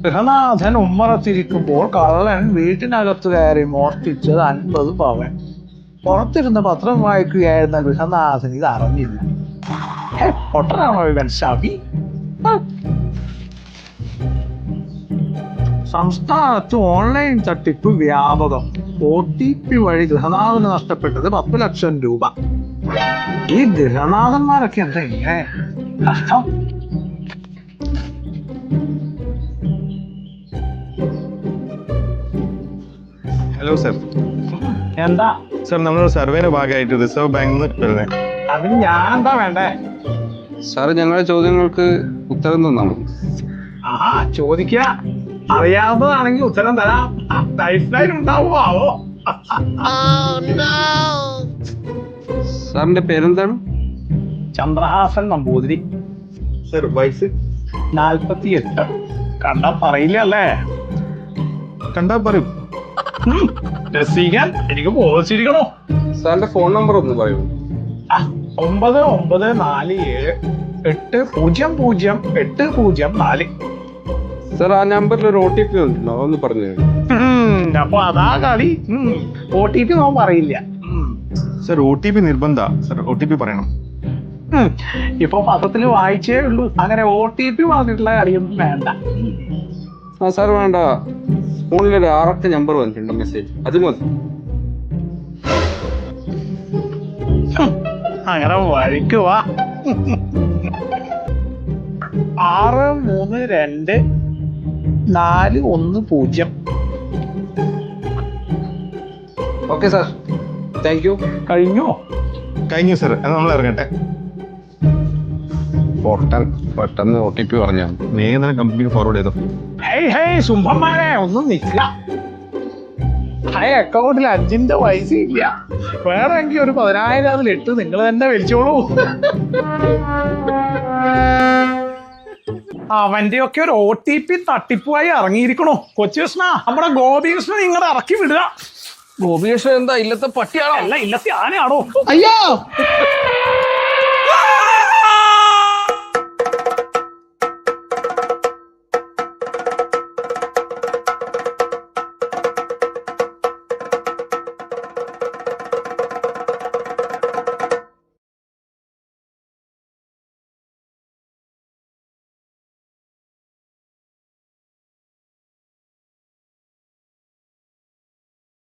ഗൃഹനാഥൻ ഉമ്മറത്തിരിക്കുമ്പോൾ കള്ളൻ വീട്ടിനകത്ത് കയറി മോഷ്ടിച്ചത് അൻപത് പവൻ. പുറത്തിരുന്ന് പത്രം വായിക്കുകയായിരുന്ന ഗൃഹനാഥൻ ഇത് അറിഞ്ഞില്ല. പൊട്ടനാണോ ഇവൻ ശവി. സംസ്ഥാനത്ത് ഓൺലൈൻ തട്ടിപ്പ് വ്യാപകം. ഒ ടി പി വഴി ഗൃഹനാഥന് നഷ്ടപ്പെട്ടത് പത്ത് ലക്ഷം രൂപ. ഈ ഗൃഹനാഥന്മാരൊക്കെ എന്താ ഇങ്ങനെ? കഷ്ടം. ഹലോ സർ എന്താ? സർ നമ്മളൊരു സർവേയുടെ ഭാഗമായിട്ട് റിസർവ് ബാങ്കിൽ നിന്ന് വരുന്നത് അതിന് ഞാൻ എന്താ വേണ്ടേ? സർ ഞങ്ങളുടെ ചോദ്യങ്ങൾക്ക് ഉത്തരം തന്നാണ് ആ ചോദിക്ക. അറിയാവുന്നതാണെങ്കിൽ ഉത്തരം തരാം. ഉണ്ടാവോ ആവോ. സാറിന്റെ പേരെന്താണ്? ചന്ദ്രഹാസൻ നമ്പൂതിരി. സർ വയസ്സ്? നാൽപ്പത്തി എട്ട് കണ്ടാ പറയില്ല അല്ലേ കണ്ടാ പറയും. രസിക്കാൻ എനിക്ക് ബോധിച്ചിരിക്കണോ സാറിന്റെ ഫോൺ നമ്പർ ഒന്ന് പറയൂ. ഒമ്പത് ഒമ്പത് നാല് ഏഴ് എട്ട് പൂജ്യം പൂജ്യം എട്ട് പൂജ്യം നാല്. സാർ ആ നമ്പറിൽ ഒരു ഒ ടി പി വന്നിട്ടുണ്ടോ? ഒന്ന് പറഞ്ഞു അപ്പൊ അതാ കളി. ഒ ടി പി നോൻ പറയില്ല. സാർ ഒ ടി പി നിർബന്ധ. സാർ ഒ ടി പി പറയണം. ഇപ്പൊ പത്രത്തിൽ വായിച്ചേ ഉള്ളൂ. അങ്ങനെ ഒ ടി പി പറഞ്ഞിട്ടുള്ള കളിയൊന്നും വേണ്ട. ആ സാർ വേണ്ട. ഫോണിൽ ഒരു ആറൊക്കെ നമ്പർ വന്നിട്ടുണ്ട് മെസ്സേജ് അത് മതി. അങ്ങനെ വഴിക്ക് വാ. ആറ് മൂന്ന് രണ്ട് നാല് ഒന്ന് പൂജ്യം. ഓക്കെ സാർ താങ്ക് യു കഴിഞ്ഞോ? കഴിഞ്ഞു സാർ നമ്മൾ ഇറങ്ങട്ടെ. പൊട്ടൻ പെട്ടെന്ന് ഒ ടി പി പറഞ്ഞു. വേഗം കമ്പനി കമ്പനിക്ക് ഫോർവേഡ് ചെയ്തോ? ഹേയ് ഹേയ് സുംഭന്മാരെ ഒന്നും നിൽക്കില്ല. ആ അക്കൗണ്ടിൽ അഞ്ചിന്റെ പൈസ ഇല്ല. വേറെ എങ്കിൽ ഒരു പതിനായിരം അതിലിട്ട് നിങ്ങൾ തന്നെ വലിച്ചോളൂ. അവന്റെ ഒക്കെ ഒരു ഒ ടി പി തട്ടിപ്പുമായി ഇറങ്ങിയിരിക്കണോ. കൊച്ചുകൃഷ്ണ നമ്മുടെ ഗോപികൃഷ്ണൻ നിങ്ങളെ ഇറക്കി വിടുക. ഗോപികൃഷ്ണൻ എന്താ ഇല്ലത്തെ പട്ടിയാണോ? അല്ല ഇല്ലത്തെ ആനയാണോ അയ്യോ!